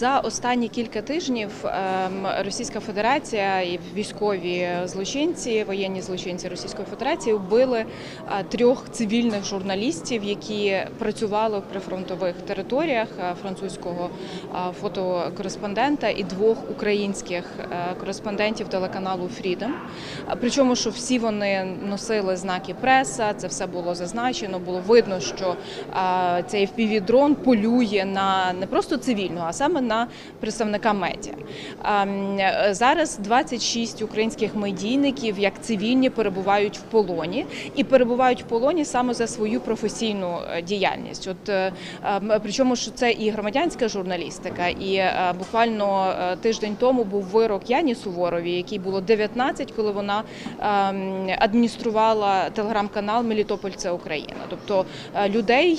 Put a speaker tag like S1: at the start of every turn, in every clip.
S1: За останні кілька тижнів ем, Російська Федерація і військові злочинці, воєнні злочинці Російської Федерації вбили е, трьох цивільних журналістів, які працювали в прифронтових територіях е, французького е, фотокореспондента і двох українських кореспондентів телеканалу Freedom. Причому, що всі вони носили знаки преса, це все було зазначено. Було видно, що цей FPV-дрон полює на не просто цивільного, а саме на представника медіа. Ем, е, Зараз 26 українських медійників, як цивільні, перебувають в полоні і перебувають в полоні саме за свою професійну е, діяльність. От е, ем, причому, що це і громадянська журналістика, і буквально тиждень тому був вирок Яні Суворові, якій було 19, коли вона ем, адмініструвала телеграм-канал Мелітополь це Україна. Тобто людей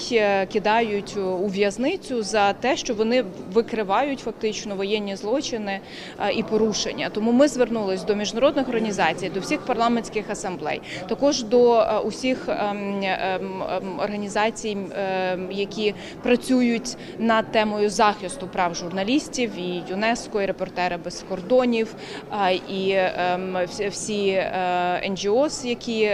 S1: кидають у в'язницю за те, що вони викривають фактично воєнні злочини е, і порушення. Тому ми звернулись до міжнародних організацій, до всіх парламентських асамблей, також до е, усіх ем, ем, ем, організацій, які працюють над темою захисту прав журналістів, і ЮНЕСКО, і репортери без кордонів, і ем, всі- е, які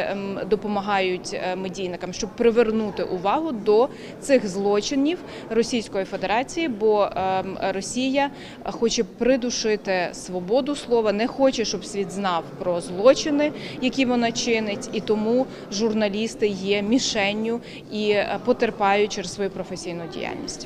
S1: допомагають е, медійникам, щоб привернути увагу до цих злочинів Російської Федерації, бо Росія хоче придушити свободу слова, не хоче, щоб світ знав про злочини, які вона чинить, і тому журналісти є мішенню і е, потерпають через свою професійну діяльність.